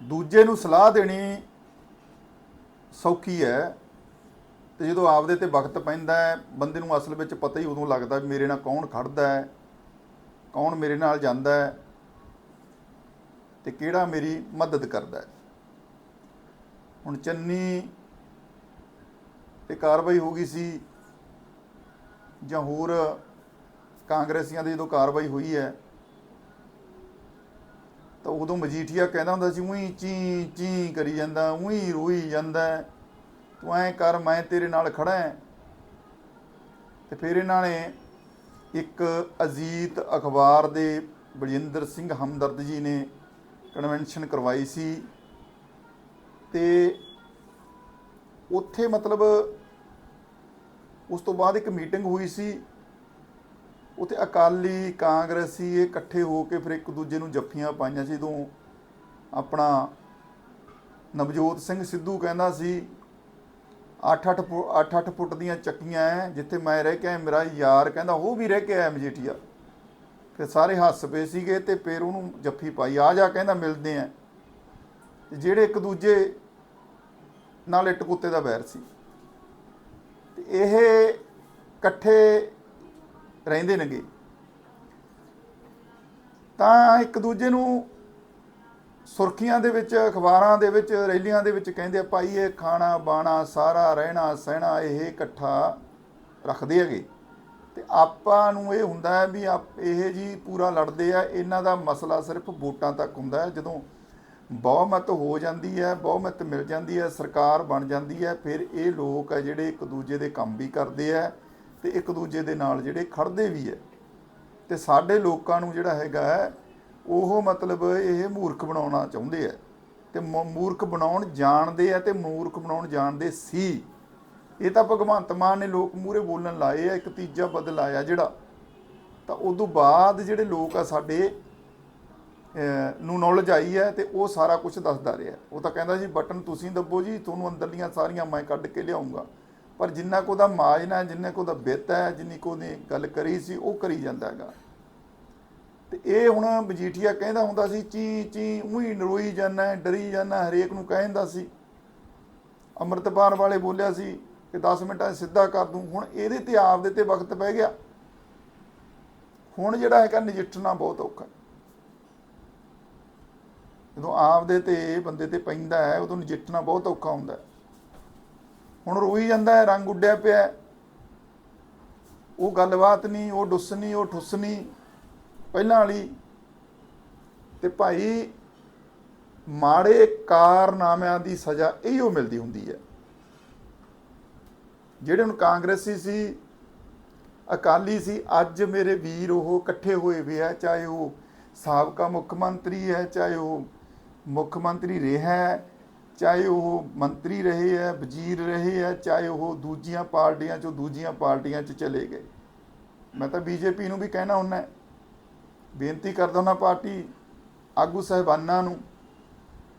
ਦੂਜੇ ਨੂੰ ਸਲਾਹ ਦੇਣੀ ਸੌਖੀ ਹੈ ਤੇ ਜਦੋਂ ਆਪਦੇ ਤੇ ਵਕਤ ਪੈਂਦਾ ਹੈ, ਬੰਦੇ ਨੂੰ ਅਸਲ ਵਿੱਚ ਪਤਾ ਹੀ ਉਦੋਂ ਲੱਗਦਾ ਵੀ ਮੇਰੇ ਨਾਲ ਕੌਣ ਖੜਦਾ ਹੈ, ਕੌਣ ਮੇਰੇ ਨਾਲ ਜਾਂਦਾ ਹੈ ਤੇ ਕਿਹੜਾ ਮੇਰੀ ਮਦਦ ਕਰਦਾ ਹੈ। ਹੁਣ ਚੰਨੀ ਤੇ ਕਾਰਵਾਈ ਹੋ ਗਈ ਸੀ ਜਾਂ ਹੋਰ ਕਾਂਗਰਸੀਆਂ ਦੀ ਜਦੋਂ ਕਾਰਵਾਈ ਹੋਈ ਹੈ ਤਾਂ ਉਦੋਂ ਮਜੀਠੀਆ ਕਹਿੰਦਾ ਹੁੰਦਾ ਸੀ, ਉਹੀ ਚੀ ਚੀ ਕਰੀ ਜਾਂਦਾ, ਉਹੀ ਰੋਈ ਜਾਂਦਾ ਤੂੰ ਐਂ ਕਰ, ਮੈਂ ਤੇਰੇ ਨਾਲ ਖੜਾ ਹਾਂ। ਤੇ ਫਿਰ ਇਹਨਾਂ ਨੇ ਇੱਕ ਅਜੀਤ ਅਖਬਾਰ ਦੇ ਬਲਜਿੰਦਰ ਸਿੰਘ ਹਮਦਰਦ ਜੀ ਨੇ ਕਨਵੈਨਸ਼ਨ ਕਰਵਾਈ ਸੀ। ਤੇ ਉੱਥੇ ਮਤਲਬ ਉਸ ਤੋਂ ਬਾਅਦ ਇੱਕ ਮੀਟਿੰਗ ਹੋਈ ਸੀ। ਉੱਥੇ ਅਕਾਲੀ, ਕਾਂਗਰਸੀ ਇਹ ਇਕੱਠੇ ਹੋ ਕੇ ਫਿਰ ਇੱਕ ਦੂਜੇ ਨੂੰ ਜੱਫੀਆਂ ਪਾਈਆਂ ਸੀ। ਜਦੋਂ ਆਪਣਾ ਨਵਜੋਤ ਸਿੰਘ ਸਿੱਧੂ ਕਹਿੰਦਾ ਸੀ 8-8 8-8 ਫੁੱਟ ਦੀਆਂ ਚੱਕੀਆਂ ਐ, ਜਿੱਥੇ ਮੈਂ ਰਹਿ ਕੇ ਆਇਆ, ਮੇਰਾ ਯਾਰ ਕਹਿੰਦਾ, ਉਹ ਵੀ ਰਹਿ ਕੇ ਆਇਆ ਮਜੀਠੀਆ। ਫਿਰ ਸਾਰੇ ਹੱਸ ਪਏ ਸੀਗੇ ਤੇ ਫਿਰ ਉਹਨੂੰ ਜੱਫੀ ਪਾਈ। ਆ ਜਾ ਕਹਿੰਦਾ, ਮਿਲਦੇ ਆ। ਤੇ ਜਿਹੜੇ ਇੱਕ ਦੂਜੇ ਨਾਲ ਇੱਟ ਕੁੱਤੇ ਦਾ ਵੈਰ ਸੀ। ਤੇ ਇਹ ਇਕੱਠੇ ਰਹਿੰਦੇ ਨੇਗੇ। ਤਾਂ ਇੱਕ ਦੂਜੇ ਨੂੰ ਸੁਰਖੀਆਂ ਦੇ ਵਿੱਚ, ਅਖਬਾਰਾਂ ਦੇ ਵਿੱਚ, ਰੈਲੀਆਂ ਦੇ ਵਿੱਚ ਕਹਿੰਦੇ ਆ, ਭਾਈ, ਇਹ ਖਾਣਾ, ਬਾਣਾ, ਸਾਰਾ ਰਹਿਣਾ, ਸਹਿਣਾ, ਇਹ ਇਕੱਠਾ ਰੱਖਦੇ ਹੈਗੇ। ਤੇ ਆਪਾਂ ਨੂੰ ਇਹ ਹੁੰਦਾ ਹੈ ਵੀ ਆਪ- ਇਹ ਜੀ ਪੂਰਾ ਲੜਦੇ ਆ, ਇਹਨਾਂ ਦਾ ਮਸਲਾ ਸਿਰਫ ਵੋਟਾਂ ਤੱਕ ਹੁੰਦਾ ਹੈ। ਜਦੋਂ ਬਹੁਮਤ ਹੋ ਜਾਂਦੀ ਹੈ, ਬਹੁਮਤ ਮਿਲ ਜਾਂਦੀ ਹੈ, ਸਰਕਾਰ ਬਣ ਜਾਂਦੀ ਹੈ, ਫਿਰ ਇਹ ਲੋਕ ਆ ਜਿਹੜੇ ਇੱਕ ਦੂਜੇ ਦੇ ਕੰਮ ਵੀ ਕਰਦੇ ਆ। ਤੇ ਇੱਕ ਦੂਜੇ ਦੇ ਨਾਲ ਜਿਹੜੇ ਖੜਦੇ ਵੀ ਹੈ ਤੇ ਸਾਡੇ ਲੋਕਾਂ ਨੂੰ ਜਿਹੜਾ ਹੈਗਾ ਉਹ ਮਤਲਬ ਇਹ ਮੂਰਖ ਬਣਾਉਣਾ ਚਾਹੁੰਦੇ ਆ ਤੇ ਮ- ਮੂਰਖ ਬਣਾਉਣ ਜਾਣਦੇ ਆ ਤੇ ਮੂਰਖ ਬਣਾਉਣ ਜਾਣਦੇ ਸੀ। ਇਹ ਤਾਂ ਭਗਵੰਤ ਮਾਨ ਨੇ ਲੋਕ ਮੂਰੇ ਬੋਲਣ ਲਾਏ ਆ ਇੱਕ ਤੀਜਾ ਬਦਲ ਆਇਆ ਜਿਹੜਾ। ਤਾਂ ਉਦੋਂ ਬਾਅਦ ਜਿਹੜੇ ਲੋਕ ਆ ਸਾਡੇ ਨੂੰ ਨੌਲੇਜ ਆਈ ਹੈ ਤੇ ਉਹ ਸਾਰਾ ਕੁਝ ਦੱਸਦਾ ਰਿਹਾ। ਉਹ ਤਾਂ ਕਹਿੰਦਾ ਜੀ ਬਟਨ ਤੁਸੀਂ ਦੱਬੋ ਜੀ, ਤੁਹਾਨੂੰ ਅੰਦਰਲੀਆਂ ਸਾਰੀਆਂ ਮੈਂ ਕੱਢ ਕੇ ਲਿਆਉਂਗਾ। ਪਰ ਜਿੰਨਾ ਕੋ ਦਾ ਮਾਜਨਾ ਜਿੰਨਾ ਕੋ ਦਾ ਬਿੱਤ ਹੈ, ਜਿੰਨੀ ਕੋ ਨੇ ਗੱਲ ਕਰੀ ਸੀ, ਉਹ ਕਰੀ ਜਾਂਦਾ ਹੈਗਾ। ਤੇ ਇਹ ਹੁਣ ਮਜੀਠੀਆ ਕਹਿੰਦਾ ਹੁੰਦਾ ਸੀ, ਚੀ ਚੀ, ਉਹੀ ਨਰੋਈ ਜਾਂਦਾ ਡਰੀ ਜਾਂਦਾ, ਹਰੇਕ ਨੂੰ ਕਹਿੰਦਾ ਸੀ। ਅੰਮ੍ਰਿਤਪਾਲ ਵਾਲੇ ਬੋਲਿਆ ਸੀ ਕਿ 10 ਮਿੰਟਾਂ ਸਿੱਧਾ ਕਰ ਦੂੰ। ਹੁਣ ਇਹਦੇ ਤੇ ਆਪ ਦੇ ਤੇ ਵਕਤ ਪੈ ਗਿਆ। ਹੁਣ ਜਿਹੜਾ ਹੈਗਾ, ਨਜਿੱਠਣਾ ਬਹੁਤ ਔਖਾ ਜਦੋਂ ਆਪ ਦੇ ਤੇ ਬੰਦੇ ਤੇ ਪੈਂਦਾ ਹੈ, ਉਦੋਂ ਨਜਿੱਠਣਾ ਬਹੁਤ ਔਖਾ ਹੁੰਦਾ ਹੈ। ਹੁਣ ਰੋਈ ਜਾਂਦਾ ਹੈ, ਰੰਗ ਉੱਡਿਆ ਪਿਆ ਉਹ ਗੱਲਬਾਤ ਨਹੀਂ, ਉਹ ਡੁੱਸ ਨਹੀਂ, ਉਹ ਠੁੱਸ ਨਹੀਂ। ਪਹਿਲਾਂ ਵਾਲੀ। ਤੇ ਭਾਈ, ਮਾੜੇ ਕਾਰਨਾਮਿਆਂ ਦੀ ਸਜ਼ਾ ਇਹੋ ਮਿਲਦੀ ਹੁੰਦੀ ਹੈ। ਜਿਹੜੇ ਹੁਣ ਕਾਂਗਰਸੀ ਸੀ, ਅਕਾਲੀ ਸੀ, ਅੱਜ ਮੇਰੇ ਵੀਰ ਉਹ ਇਕੱਠੇ ਹੋਏ ਵੇ ਆ, ਚਾਹੇ ਉਹ ਸਾਬਕਾ ਮੁੱਖ ਮੰਤਰੀ ਹੈ, ਚਾਹੇ ਉਹ ਮੁੱਖ ਮੰਤਰੀ ਰਿਹਾ ਹੈ ਚਾਹੇ ਉਹ ਮੰਤਰੀ ਰਹੇ ਹੈ, ਵਜ਼ੀਰ ਰਹੇ ਹੈ, ਚਾਹੇ ਉਹ ਦੂਜੀਆਂ ਪਾਰਟੀਆਂ ਚੋਂ ਦੂਜੀਆਂ ਪਾਰਟੀਆਂ 'ਚ ਚਲੇ ਗਏ। ਮੈਂ ਤਾਂ ਬੀਜੇਪੀ ਨੂੰ ਵੀ ਕਹਿਣਾ ਹੁੰਦਾ ਬੇਨਤੀ ਕਰਦਾ ਹੁੰਦਾ ਪਾਰਟੀ ਆਗੂ ਸਹਿਬਾਨਾਂ ਨੂੰ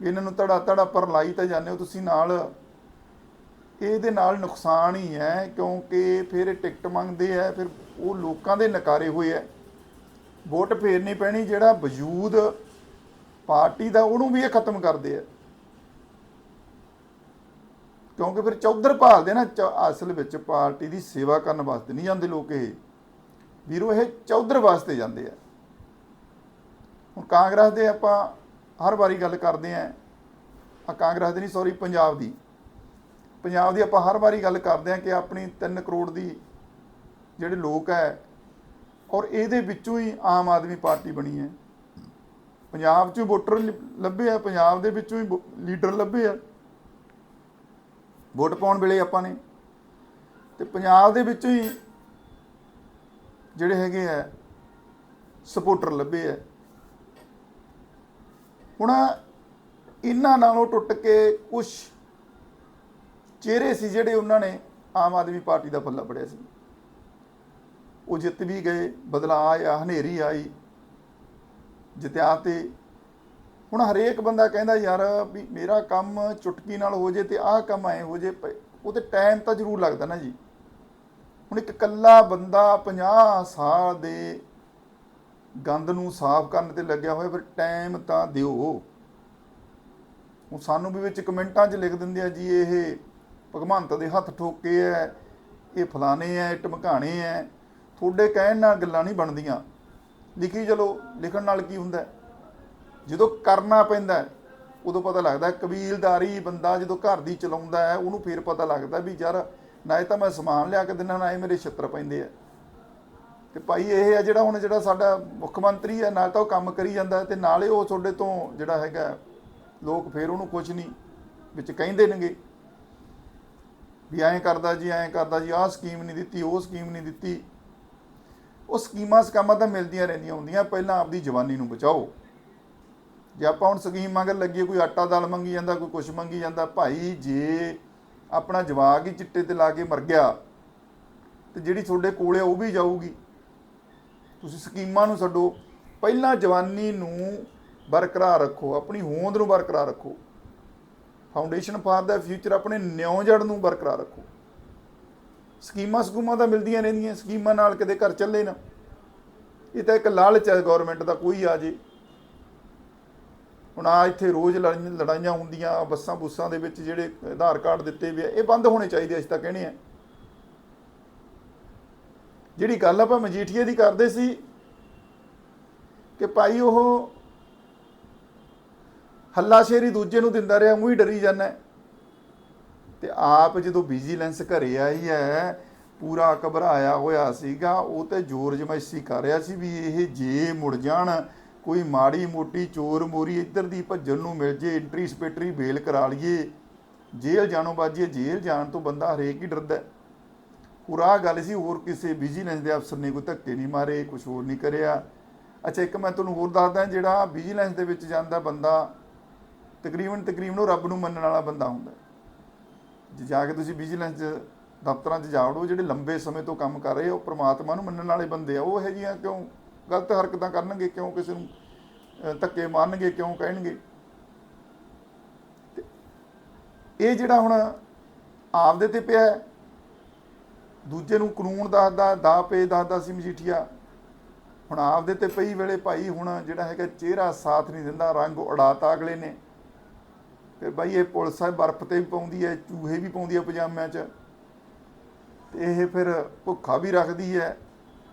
ਇਹਨਾਂ ਨੂੰ ਧੜਾ ਧੜਾ ਪਰ ਲਾਈ ਤਾਂ ਜਾਂਦੇ ਹੋ ਤੁਸੀਂ ਨਾਲ। ਇਹਦੇ ਨਾਲ ਨੁਕਸਾਨ ਹੀ ਹੈ ਕਿਉਂਕਿ ਫਿਰ ਟਿਕਟ ਮੰਗਦੇ ਆ ਫਿਰ ਉਹ ਲੋਕਾਂ ਦੇ ਨਕਾਰੇ ਹੋਏ ਆ ਵੋਟ ਫੇਰਨੀ ਪੈਣੀ ਜਿਹੜਾ ਵਜੂਦ ਪਾਰਟੀ ਦਾ ਉਹਨੂੰ ਵੀ ਇਹ ਖਤਮ ਕਰਦੇ ਆ ਕਿਉਂਕਿ ਫਿਰ ਚੌਧਰ ਭਾਲਦੇ ਨਾ, ਚ- ਅਸਲ ਵਿੱਚ ਪਾਰਟੀ ਦੀ ਸੇਵਾ ਕਰਨ ਵਾਸਤੇ ਨਹੀਂ ਜਾਂਦੇ ਲੋਕ ਇਹ। ਵੀਰੋ, ਇਹ ਚੌਧਰ ਵਾਸਤੇ ਜਾਂਦੇ ਆ। ਹੁਣ ਕਾਂਗਰਸ ਦੇ ਆਪਾਂ ਹਰ ਵਾਰੀ ਗੱਲ ਕਰਦੇ ਆਂ। ਆ ਕਾਂਗਰਸ ਦੀ ਨਹੀਂ ਸੌਰੀ ਪੰਜਾਬ ਦੀ। ਪੰਜਾਬ ਦੀ ਆਪਾਂ ਹਰ ਵਾਰੀ ਗੱਲ ਕਰਦੇ ਆਂ ਕਿ ਆਪਣੀ 3 ਕਰੋੜ ਦੀ ਜਿਹੜੇ ਲੋਕ ਹੈ ਔਰ ਇਹਦੇ ਵਿੱਚੋਂ ਹੀ ਆਮ ਆਦਮੀ ਪਾਰਟੀ ਬਣੀ ਹੈ। ਪੰਜਾਬ 'ਚੋਂ ਵੋਟਰ ਲੱਭੇ ਆ, ਪੰਜਾਬ ਦੇ ਵਿੱਚੋਂ ਹੀ ਲੀਡਰ ਲੱਭੇ ਆ। ਵੋਟ ਪਾਉਣ ਵੇਲੇ ਆਪਾਂ ਨੇ। ਤੇ ਪੰਜਾਬ ਦੇ ਵਿੱਚੋਂ ਹੀ ਜਿਹੜੇ ਹੈਗੇ ਆ ਸਪੋਰਟਰ ਲੱਭੇ ਆ। ਹੁਣ ਇਹਨਾਂ ਨਾਲੋਂ ਟੁੱਟ ਕੇ ਕੁਝ ਚਿਹਰੇ ਸੀ ਜਿਹੜੇ ਉਹਨਾਂ ਨੇ ਆਮ ਆਦਮੀ ਪਾਰਟੀ ਦਾ ਪੱਲਾ ਫੜਿਆ ਸੀ। ਉਹ ਜਿੱਤ ਵੀ ਗਏ, ਬਦਲਾਅ ਆਇਆ, ਹਨੇਰੀ ਆਈ। ਜਿੱਤਿਆ ਤੇ ਹੁਣ ਹਰੇਕ ਬੰਦਾ ਕਹਿੰਦਾ ਯਾਰ ਵੀ ਮੇਰਾ ਕੰਮ ਚੁਟਕੀ ਨਾਲ ਹੋ ਜੇ ਤੇ ਆਹ ਕੰਮ ਐ ਹੋ ਜੇ ਪ- ਉਹ ਤੇ ਟਾਈਮ ਤਾਂ ਜ਼ਰੂਰ ਲੱਗਦਾ ਨਾ ਜੀ। ਹੁਣ ਇੱਕ ਇਕੱਲਾ ਬੰਦਾ 50 ਸਾਲ ਦੇ ਗੰਦ ਨੂੰ ਸਾਫ਼ ਕਰਨ ਤੇ ਲੱਗਿਆ ਹੋਇਆ, ਫਿਰ ਟਾਈਮ ਤਾਂ ਦਿਓ। ਹੁਣ ਸਾਨੂੰ ਵੀ ਵਿੱਚ ਕਮੈਂਟਾਂ 'ਚ ਲਿਖ ਦਿੰਦੇ ਆ ਜੀ, ਇਹ ਭਗਵੰਤ ਦੇ ਹੱਥ ਠੋਕੇ ਐ, ਇਹ ਫਲਾਣੇ ਐ, ਇਹ ਟਮਕਾਣੇ ਐ। ਤੁਹਾਡੇ ਕਹਿਣ ਨਾਲ ਗੱਲਾਂ ਨਹੀਂ ਬਣਦੀਆਂ। ਲਿਖੀ ਚਲੋ, ਲਿਖਣ ਨਾਲ ਕੀ ਹੁੰਦਾ? ਹੈ? ਜਦੋਂ ਕਰਨਾ ਪੈਂਦਾ ਉਦੋਂ ਪਤਾ ਲੱਗਦਾ ਕਬੀਲਦਾਰੀ ਬੰਦਾ ਜਦੋਂ ਘਰ ਦੀ ਚਲਾਉਂਦਾ ਹੈ, ਉਹਨੂੰ ਫੇਰ ਪਤਾ ਲੱਗਦਾ ਵੀ ਯਾਰ ਨਾ ਇਹ ਤਾਂ ਮੈਂ ਸਮਾਨ ਲਿਆ ਕੇ ਦਿੰਦਾ, ਨਾ ਇਹ ਮੇਰੇ ਛਿੱਤਰ ਪੈਂਦੇ ਆ। ਤੇ ਭਾਈ ਇਹ ਹੈ ਜਿਹੜਾ ਹੁਣ ਜਿਹੜਾ ਸਾਡਾ ਮੁੱਖ ਮੰਤਰੀ ਹੈ ਨਾਲ ਤਾਂ ਉਹ ਕੰਮ ਕਰੀ ਜਾਂਦਾ ਹੈ ਤੇ ਨਾਲੇ ਉਹ ਤੁਹਾਡੇ ਤੋਂ ਜਿਹੜਾ ਹੈਗਾ, ਲੋਕ ਫੇਰ ਉਹਨੂੰ ਕੁਝ ਨਹੀਂ ਵਿੱਚ ਕਹਿੰਦੇ ਨੇਗੇ। ਵੀ ਐਂ ਕਰਦਾ ਜੀ, ਐਂ ਕਰਦਾ ਜੀ, ਆਹ ਸਕੀਮ ਨਹੀਂ ਦਿੱਤੀ, ਉਹ ਸਕੀਮ ਨਹੀਂ ਦਿੱਤੀ। ਉਹ ਸਕੀਮਾਂ ਸਕਾਮਾਂ ਤਾਂ ਮਿਲਦੀਆਂ ਰਹਿੰਦੀਆਂ ਹੁੰਦੀਆਂ, ਪਹਿਲਾਂ ਆਪਦੀ ਜਵਾਨੀ ਨੂੰ ਬਚਾਓ। ਜੇ ਆਪਾਂ ਹੁਣ ਸਕੀਮ ਮੰਗਰ ਲੱਗੀਏ ਕੋਈ ਆਟਾ ਦਾਲ ਮੰਗੀ ਜਾਂਦਾ, ਕੋਈ ਕੁਛ ਮੰਗੀ ਜਾਂਦਾ, ਭਾਈ ਜੇ ਆਪਣਾ ਜਵਾਕ ਹੀ ਚਿੱਟੇ ਤੇ ਲਾ ਕੇ ਮਰ ਗਿਆ, ਤੇ ਜਿਹੜੀ ਤੁਹਾਡੇ ਕੋਲੇ ਆ, ਉਹ ਵੀ ਜਾਊਗੀ। ਤੁਸੀਂ ਸਕੀਮਾਂ ਨੂੰ ਛੱਡੋ। ਪਹਿਲਾਂ ਜਵਾਨੀ ਨੂੰ ਬਰਕਰਾਰ ਰੱਖੋ, ਆਪਣੀ ਹੋਂਦ ਨੂੰ ਬਰਕਰਾਰ ਰੱਖੋ। ਫਾਊਂਡੇਸ਼ਨ ਫਾਰ ਦਾ ਫਿਊਚਰ ਆਪਣੇ ਨਿਉ ਜੜ ਨੂੰ ਬਰਕਰਾਰ ਰੱਖੋ। ਸਕੀਮਾਂ ਸਕੂਮਾਂ ਤਾਂ ਮਿਲਦੀਆਂ ਰਹਿੰਦੀਆਂ, ਸਕੀਮਾਂ ਨਾਲ ਕਦੇ ਘਰ ਚੱਲੇ ਨਾ। ਇਹ ਤਾਂ ਇੱਕ ਲਾਲਚ ਹੈ ਗਵਰਨਮੈਂਟ ਦਾ ਕੋਈ ਆ ਜੇ। ਹੁਣ ਆ ਇੱਥੇ ਰੋਜ਼ ਲੜਾਈਆਂ ਲੜਾਈਆਂ ਹੁੰਦੀਆਂ, ਬੱਸਾਂ ਬੁੱਸਾਂ ਦੇ ਵਿੱਚ ਜਿਹੜੇ ਆਧਾਰ ਕਾਰਡ ਦਿੱਤੇ ਵੀ ਆ, ਇਹ ਬੰਦ ਹੋਣੇ ਚਾਹੀਦੇ ਅਸੀਂ ਤਾਂ ਕਹਿੰਦੇ ਆ। ਜਿਹੜੀ ਗੱਲ ਆਪਾਂ ਮਜੀਠੀਏ ਦੀ ਕਰਦੇ ਸੀ ਕਿ ਭਾਈ ਉਹ ਹੱਲਾ ਸ਼ੇਰੀ ਦੂਜੇ ਨੂੰ ਦਿੰਦਾ ਰਿਹਾ ਮੂੰਹ ਹੀ ਡਰੀ ਜਾਂਦਾ ਤੇ ਆਪ ਜਦੋਂ ਵਿਜੀਲੈਂਸ ਘਰੇ ਆਈ ਹੈ, ਪੂਰਾ ਘਬਰਾਇਆ ਹੋਇਆ ਸੀਗਾ, ਉਹ ਤੇ ਜ਼ੋਰ ਜਮਾਇਸ਼ੀ ਕਰ ਰਿਹਾ ਸੀ ਵੀ ਇਹ ਜੇ ਮੁੜ ਜਾਣ ਕੋਈ ਮਾੜੀ ਮੋਟੀ ਚੋਰ ਮੋਰੀ ਇੱਧਰ ਦੀ ਭੱਜਣ ਨੂੰ ਮਿਲ ਜੇ ਐਂਟਰੀ ਸਪੈਟਰੀ ਬੇਲ ਕਰਾ ਲਈਏ। ਜੇਲ੍ਹ ਜਾਣੋਂ ਬਾਜੀਏ, ਜੇਲ੍ਹ ਜਾਣ ਤੋਂ ਬੰਦਾ ਹਰੇਕ ਹੀ ਡਰਦਾ ਹੋਰ ਆਹ ਗੱਲ ਸੀ, ਹੋਰ ਕਿਸੇ ਵਿਜੀਲੈਂਸ ਦੇ ਅਫਸਰ ਨੇ ਕੋਈ ਧੱਕੇ ਨਹੀਂ ਮਾਰੇ ਕੁਝ ਹੋਰ ਨਹੀਂ ਕਰਿਆ। ਅੱਛਾ, ਇੱਕ ਮੈਂ ਤੁਹਾਨੂੰ ਹੋਰ ਦੱਸਦਾ, ਜਿਹੜਾ ਵਿਜੀਲੈਂਸ ਦੇ ਵਿੱਚ ਜਾਂਦਾ ਬੰਦਾ, ਤਕਰੀਬਨ ਤਕਰੀਬਨ ਉਹ ਰੱਬ ਨੂੰ ਮੰਨਣ ਵਾਲਾ ਬੰਦਾ ਹੁੰਦਾ ਜੇ ਜਾ ਕੇ ਤੁਸੀਂ ਵਿਜੀਲੈਂਸ ਦਫ਼ਤਰਾਂ 'ਚ ਜਾਵੜੋ ਜਿਹੜੇ ਲੰਬੇ ਸਮੇਂ ਤੋਂ ਕੰਮ ਕਰ ਰਹੇ ਉਹ ਪ੍ਰਮਾਤਮਾ ਨੂੰ ਮੰਨਣ ਵਾਲੇ ਬੰਦੇ ਆ। ਉਹ ਇਹੋ ਜਿਹੀਆਂ ਕਿਉਂ ਗਲਤ ਹਰਕਤਾਂ ਕਰਨਗੇ, ਕਿਉਂ ਕਿਸੇ ਨੂੰ ਧੱਕੇ ਮਾਰਨਗੇ, ਕਿਉਂ ਕਹਿਣਗੇ? ਇਹ ਜਿਹੜਾ ਹੁਣ ਆਪਦੇ ਤੇ ਪਿਆ ਦੂਜੇ ਨੂੰ ਕਾਨੂੰਨ ਦੱਸਦਾ ਦਾ ਪੇ ਦੱਸਦਾ ਸੀ ਮਜੀਠੀਆ। ਹੁਣ ਆਪਦੇ ਤੇ ਪਈ ਵੇਲੇ ਭਾਈ ਹੁਣ ਜਿਹੜਾ ਹੈਗਾ ਚਿਹਰਾ ਸਾਥ ਨਹੀਂ ਦਿੰਦਾ, ਰੰਗ ਉਡਾਤਾ ਅਗਲੇ ਨੇ। ਫਿਰ ਬਾਈ ਇਹ ਪੁਲਿਸ ਆ ਬਰਫ਼ ਤੇ ਵੀ ਪਾਉਂਦੀ ਹੈ, ਚੂਹੇ ਵੀ ਪਾਉਂਦੀ ਹੈ ਪਜਾਮਿਆਂ 'ਚ। ਤੇ ਇਹ ਫਿਰ ਭੁੱਖਾ ਵੀ ਰੱਖਦੀ ਹੈ।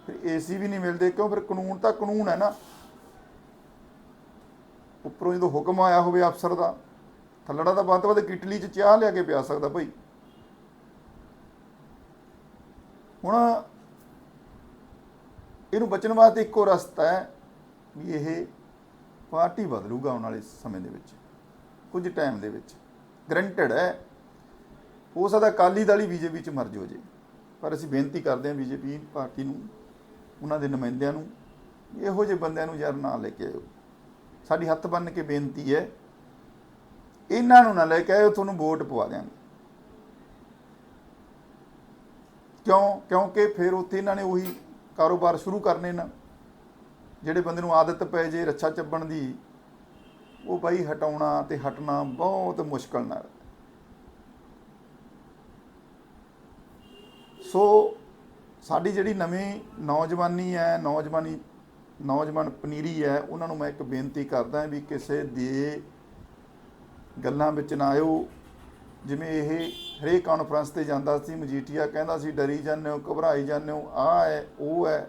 ਫਿਰ ਏਸੀ ਵੀ ਨਹੀਂ ਮਿਲਦੇ, ਕਿਉਂ? ਫਿਰ ਕਾਨੂੰਨ ਤਾਂ ਕਾਨੂੰਨ ਹੈ ਨਾ। ਉੱਪਰੋਂ ਜਦੋਂ ਹੁਕਮ ਆਇਆ ਹੋਵੇ ਅਫਸਰ ਦਾ, ਥੱਲੜਾ ਤਾਂ ਬੰਦ ਤੋਂ ਬੰਦ ਕਿਟਲੀ 'ਚ ਚਾਹ ਲਿਆ ਕੇ ਪਿਆ ਸਕਦਾ ਭਾਈ ਹੁਣ ਇਹਨੂੰ ਬਚਣ ਵਾਸਤੇ ਇੱਕੋ ਰਸਤਾ ਹੈ ਵੀ ਇਹ ਪਾਰਟੀ ਬਦਲੂਗਾ ਆਉਣ ਵਾਲੇ ਸਮੇਂ ਦੇ ਵਿੱਚ, ਕੁਝ ਟਾਈਮ ਦੇ ਵਿੱਚ। ਗਰੰਟਡ ਹੈ, ਹੋ ਸਕਦਾ ਅਕਾਲੀ ਦਲ ਹੀ ਬੀਜੇਪੀ ਚ ਮਰਜ ਹੋ ਜੇ, ਪਰ ਅਸੀਂ ਬੇਨਤੀ ਕਰਦੇ ਹਾਂ ਬੀਜੇਪੀ ਪਾਰਟੀ ਨੂੰ ਉਹਨਾਂ ਦੇ ਨੁਮਾਇੰਦਿਆਂ ਨੂੰ, ਇਹੋ ਜਿਹੇ ਬੰਦਿਆਂ ਨੂੰ ਯਾਰ ਨਾ ਲੈ ਕੇ ਆਇਓ। ਸਾਡੀ ਹੱਥ ਬੰਨ ਕੇ ਬੇਨਤੀ ਹੈ, ਇਹਨਾਂ ਨੂੰ ਨਾ ਲੈ ਕੇ ਆਇਓ, ਤੁਹਾਨੂੰ ਵੋਟ ਪਵਾ ਦਿਆਂਗੇ। ਕਿਉਂ? ਕਿਉਂਕਿ ਫਿਰ ਉੱਥੇ ਇਹਨਾਂ ਨੇ ਉਹੀ ਕਾਰੋਬਾਰ ਸ਼ੁਰੂ ਕਰਨੇ ਨਾ, ਜਿਹੜੇ ਬੰਦੇ ਨੂੰ ਆਦਤ ਪੈ ਜੇ ਰੱਛਾ ਚੱਬਣ ਦੀ, ਉਹ ਬਾਈ ਹਟਾਉਣਾ ਤੇ ਹਟਣਾ ਬਹੁਤ ਮੁਸ਼ਕਲ ਨਾਲ। ਸੋ ਸਾਡੀ ਜਿਹੜੀ ਨਵੀਂ ਨੌਜਵਾਨੀ ਹੈ, ਨੌਜਵਾਨੀ, ਨੌਜਵਾਨ ਪਨੀਰੀ ਹੈ, ਉਹਨਾਂ ਨੂੰ ਮੈਂ ਇੱਕ ਬੇਨਤੀ ਕਰਦਾ ਵੀ ਕਿਸੇ ਦੇ ਗੱਲਾਂ ਵਿੱਚ ਨਾ ਆਇਓ। ਜਿਵੇਂ ਇਹ ਹਰੇਕ ਕਾਨਫਰੰਸ ਤੇ ਜਾਂਦਾ ਸੀ, ਮਜੀਠੀਆ ਕਹਿੰਦਾ ਸੀ, ਡਰੀ ਜਾਂਦੇ ਹੋ, ਘਬਰਾਈ ਜਾਂਦੇ ਹੋ, ਆਹ ਹੈ, ਉਹ ਹੈ।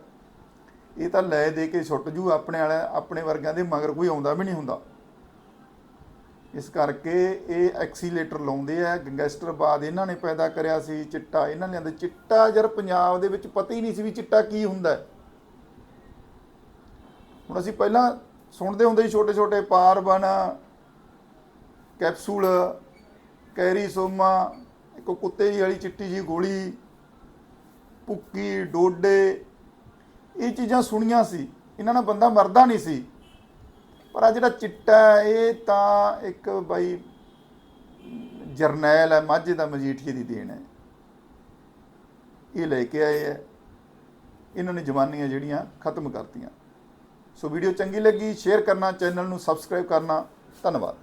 ਇਹ ਤਾਂ ਲੈ ਦੇ ਕੇ ਛੁੱਟ ਜੂ ਆਪਣੇ ਵਾਲਾ ਆਪਣੇ ਵਰਗਿਆਂ ਦੇ ਮਗਰ ਕੋਈ ਆਉਂਦਾ ਵੀ ਨਹੀਂ ਹੁੰਦਾ। ਇਸ ਕਰਕੇ ਇਹ ਐਕਸੀਲੇਟਰ ਲਾਉਂਦੇ ਆ, ਗੈਂਗਸਟਰ ਬਾਦ ਇਹਨਾਂ ਨੇ ਪੈਦਾ ਕਰਿਆ ਸੀ ਚਿੱਟਾ, ਇਹਨਾਂ ਨੇ ਲਿਆਂਦੇ ਚਿੱਟਾ ਜਰ ਪੰਜਾਬ ਦੇ ਵਿੱਚ ਪਤਾ ਹੀ ਨਹੀਂ ਸੀ ਵੀ ਚਿੱਟਾ ਕੀ ਹੁੰਦਾ। ਹੁਣ ਅਸੀਂ ਪਹਿਲਾਂ ਸੁਣਦੇ ਹੁੰਦੇ ਸੀ ਛੋਟੇ ਛੋਟੇ ਪਾਰਬਨ, ਕੈਪਸੂਲ, ਕੈਰੀ ਸੋਮਾ, ਇੱਕ ਕੁੱਤੇ ਜੀ ਵਾਲੀ ਚਿੱਟੀ ਜੀ ਗੋਲੀ, ਭੁੱਕੀ, ਡੋਡੇ, ਇਹ ਚੀਜ਼ਾਂ ਸੁਣੀਆਂ ਸੀ। ਇਹਨਾਂ ਨਾਲ ਬੰਦਾ ਮਰਦਾ ਨਹੀਂ ਸੀ। ਪਰ ਆ ਜਿਹੜਾ ਚਿੱਟਾ ਇਹ ਤਾਂ ਇੱਕ ਬਾਈ ਜਰਨੈਲ ਹੈ, ਮਾਝੇ ਦਾ ਮਜੀਠੀਏ ਦੀ ਦੇਣ ਹੈ। ਇਹ ਲੈ ਕੇ ਆਏ ਹੈ। ਇਹਨਾਂ ਨੇ ਜਵਾਨੀਆਂ ਜਿਹੜੀਆਂ ਖਤਮ ਕਰਤੀਆਂ। ਸੋ ਵੀਡੀਓ ਚੰਗੀ ਲੱਗੀ, ਸ਼ੇਅਰ ਕਰਨਾ, ਚੈਨਲ ਨੂੰ ਸਬਸਕ੍ਰਾਈਬ ਕਰਨਾ। ਧੰਨਵਾਦ।